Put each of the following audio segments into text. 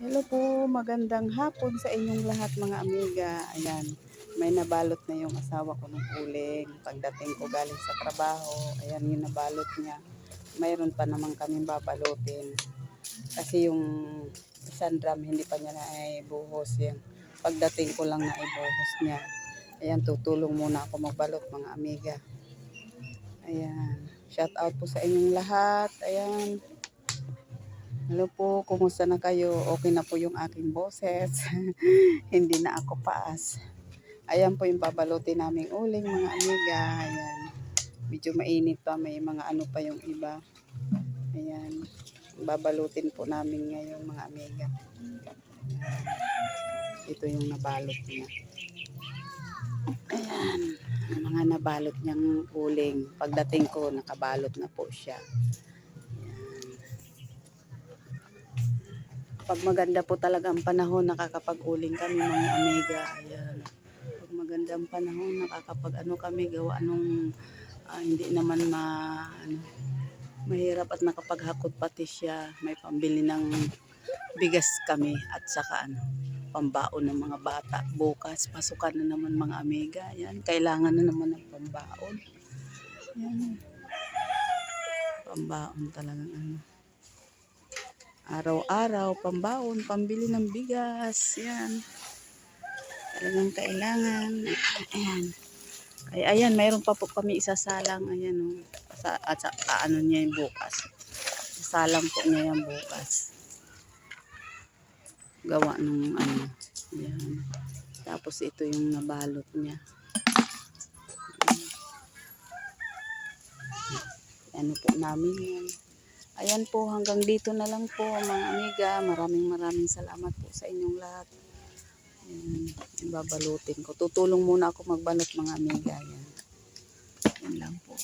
Hello po, magandang hapon sa inyong lahat mga amiga. Ayan, may nabalot na yung asawa ko ng uling. Pagdating ko galing sa trabaho, ayan yung nabalot niya. Mayroon pa naman kaming babalutin. Kasi yung isang drum, hindi pa niya na ay buhos yan. Pagdating ko lang na ibuhos niya. Ayan, tutulong muna ako magbalot mga amiga. Ayan, shout out po sa inyong lahat. Ayan, Hello po, kumusta na kayo? Okay na po yung aking boses. Hindi na ako paas. Ayan po yung babalutin naming uling mga amiga. Ayan. Medyo mainit pa, may mga ano pa yung iba. Ayan. Babalutin po namin ngayon mga amiga. Ito yung nabalot niya. Ayan. Mga nabalot niyang uling. Pagdating ko, nakabalot na po siya. Pag maganda po talaga ang panahon, nakakapag-uling kami mga amiga. Ayan. Pag maganda ang panahon, nakakapag ano kami, gawa anong ah, hindi naman ma, ano, mahirap at nakapaghakot pati siya. May pambili ng bigas kami at saka ano, pambaon ng mga bata. Bukas, pasukan na naman mga amiga. Ayan. Kailangan na naman ng pambaon. Ayan. Pambaon talagang ano araw-araw, pambaon, pambili ng bigas, yan. Talagang kailangan. Ayan. Ay, ayan, mayroon pa po kami isasalang, ayan, oh. Sa, at sa, ano niya yung bukas. Sasalang po niya yung bukas. Gawa nung, ano, ayan. Tapos ito yung nabalot niya. Ano po namin yan. Ayan po, hanggang dito na lang po mga amiga. Maraming maraming salamat po sa inyong lahat. Ayan, babalutin ko. Tutulong muna ako magbalot mga amiga. Ayan. Yan lang po.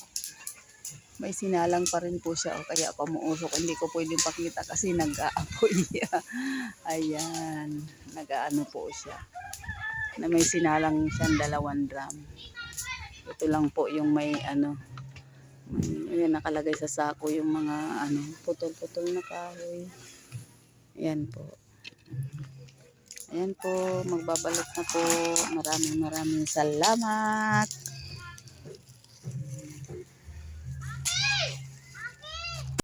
May sinalang pa rin po siya o kaya pamuusok. Hindi ko pwedeng pakita kasi nag-aapoy niya. Ayan. Nag-aano po siya. Na may sinalang siyang dalawang drum. Ito lang po yung may ano, Ayan, nakalagay sa sako yung mga ano, putol-putol na kahoy. Ayan po. Ayan po, magbabalot na po. Maraming maraming salamat.